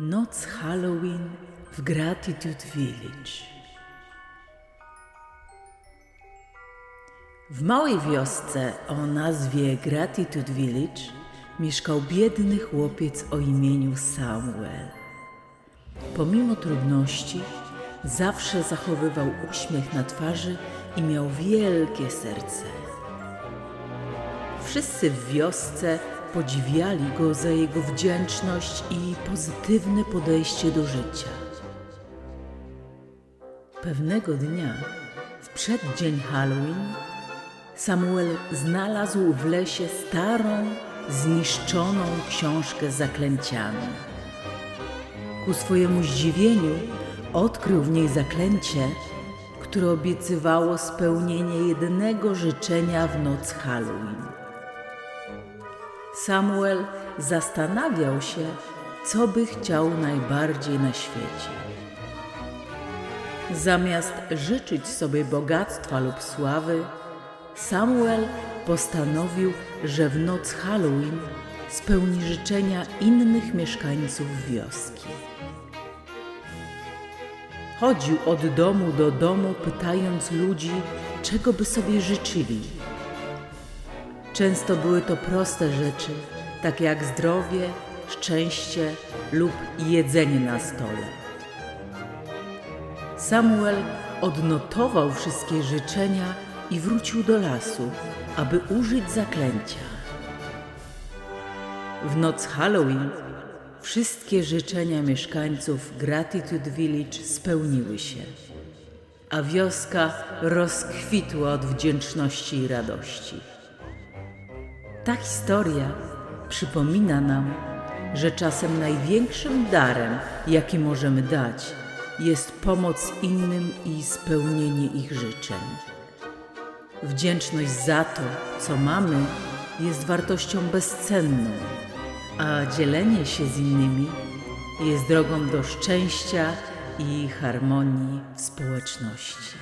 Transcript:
Noc Halloween w Gratitude Village. W małej wiosce o nazwie Gratitude Village mieszkał biedny chłopiec o imieniu Samuel. Pomimo trudności, zawsze zachowywał uśmiech na twarzy i miał wielkie serce. Wszyscy w wiosce podziwiali go za jego wdzięczność i pozytywne podejście do życia. Pewnego dnia, w przeddzień Halloween, Samuel znalazł w lesie starą, zniszczoną książkę z zaklęciami. Ku swojemu zdziwieniu odkrył w niej zaklęcie, które obiecywało spełnienie jednego życzenia w noc Halloween. Samuel zastanawiał się, co by chciał najbardziej na świecie. Zamiast życzyć sobie bogactwa lub sławy, Samuel postanowił, że w noc Halloween spełni życzenia innych mieszkańców wioski. Chodził od domu do domu, pytając ludzi, czego by sobie życzyli. Często były to proste rzeczy, takie jak zdrowie, szczęście lub jedzenie na stole. Samuel odnotował wszystkie życzenia i wrócił do lasu, aby użyć zaklęcia. W noc Halloween wszystkie życzenia mieszkańców Gratitude Village spełniły się, a wioska rozkwitła od wdzięczności i radości. Ta historia przypomina nam, że czasem największym darem, jaki możemy dać, jest pomoc innym i spełnienie ich życzeń. Wdzięczność za to, co mamy, jest wartością bezcenną, a dzielenie się z innymi jest drogą do szczęścia i harmonii w społeczności.